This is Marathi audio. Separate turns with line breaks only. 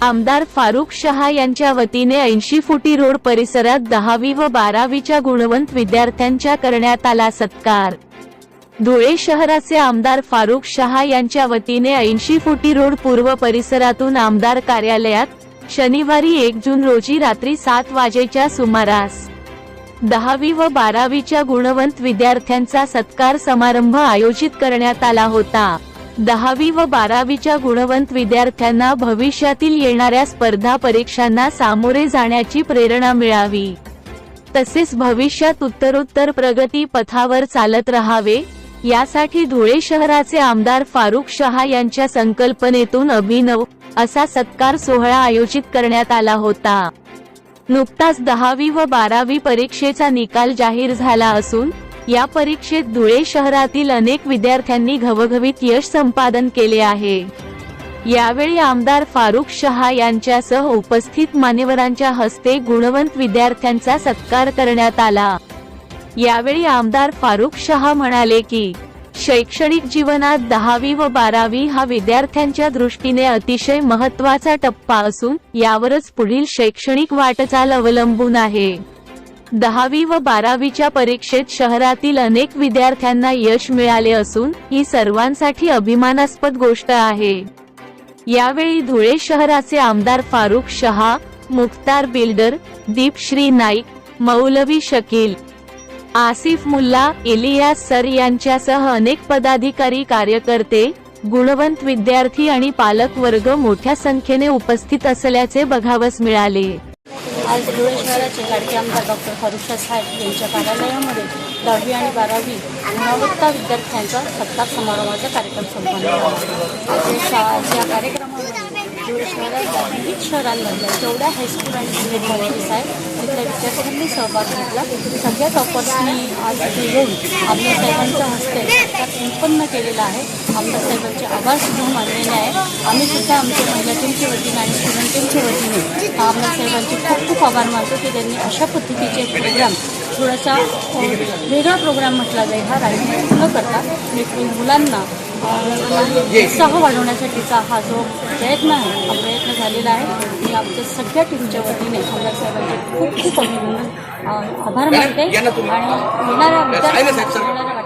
आमदार फारुख शहा यांच्या वतीने ऐंशी फुटी रोड परिसरात दहावी व बारावीच्या गुणवंत विद्यार्थ्यांच्या करण्यात आला सत्कार. धुळे शहराचे आमदार फारुख शहा यांच्या वतीने ऐंशी फुटी रोड पूर्व परिसरातून आमदार कार्यालयात शनिवारी एक जून रोजी रात्री सात वाजेच्या सुमारास दहावी व बारावीच्या गुणवंत विद्यार्थ्यांचा सत्कार समारंभ आयोजित करण्यात आला होता. दहावी व बारावीच्या गुणवंत विद्यार्थ्यांना भविष्यातील येणाऱ्या स्पर्धा परीक्षांना सामोरे जाण्याची प्रेरणा मिळावी. तसेच भविष्यात उत्तरोत्तर प्रगती पथावर चालत राहावे यासाठी धुळे शहराचे आमदार फारुख शहा यांच्या संकल्पनेतून अभिनव असा सत्कार सोहळा आयोजित करण्यात आला होता. नुकताच दहावी व बारावी परीक्षेचा निकाल जाहीर झाला असून या परीक्षेत धुळे शहरातील अनेक विद्यार्थ्यांनी घवघवीत यश संपादन केले आहे. यावेळी आमदार फारुख शहा यांच्यासह उपस्थित मान्यवरांच्या हस्ते गुणवंत विद्यार्थ्यांचा सत्कार करण्यात आला. यावेळी आमदार फारुख शहा म्हणाले की शैक्षणिक जीवनात दहावी व बारावी हा विद्यार्थ्यांच्या दृष्टीने अतिशय महत्त्वाचा टप्पा असून यावरच पुढील शैक्षणिक वाटचाल अवलंबून आहे. दहावी व बारावीच्या परीक्षेत शहरातील अनेक विद्यार्थ्यांना यश मिळाले असून ही सर्वांसाठी अभिमानास्पद गोष्ट आहे. यावेळी धुळे शहराचे आमदार फारुख शहा मुख्तार बिल्डर दीपश्री नाईक मौलवी शकील आसिफ मुल्ला इलियास सर यांच्यासह अनेक पदाधिकारी कार्यकर्ते गुणवंत विद्यार्थी आणि पालक वर्ग मोठ्या संख्येने उपस्थित असल्याचे बघावस मिळाले.
आज धुळे शहराचे लाडके आमदार डॉक्टर फरुषा साहेब यांच्या कार्यालयामध्ये दहावी आणि बारावी गुणवत्ता विद्यार्थ्यांचा सत्कार समारंभाचा कार्यक्रम संपन्न झाला. या कार्यक्रमामध्ये धुळे शहरातल्या विविध शहरांमधल्या जेवढ्या हायस्कूल आणि सिनियर कॉलेजेस आहेत तिथल्या विद्यार्थ्यांनी सहभाग घेतला. सगळ्या टॉपर्सनी आज इथे येऊन आमदार साहेबांच्या हस्ते सत्कार संपन्न केलेला आहे. आमदार साहेबांचे आभार सुद्धा मानलेले आहे. आम्ही सुद्धा आमच्या महिला टीमच्या वतीने आणि टीमच्या वतीने आमदार साहेबांचे खूप खूप आभार मानतो की त्यांनी अशा पद्धतीचे प्रोग्राम थोडासा वेगळा प्रोग्राम म्हटला जाईल हा राजनीती न करता मुलांना उत्साह वाढवण्यासाठीचा हा जो प्रयत्न आहे हा प्रयत्न झालेला आहे. मी आमच्या सगळ्या टीमच्या वतीने आमदार साहेबांचे खूप खूप अभिनंदन आभार मानते. आणि येणाऱ्या विद्यार्थ्यांना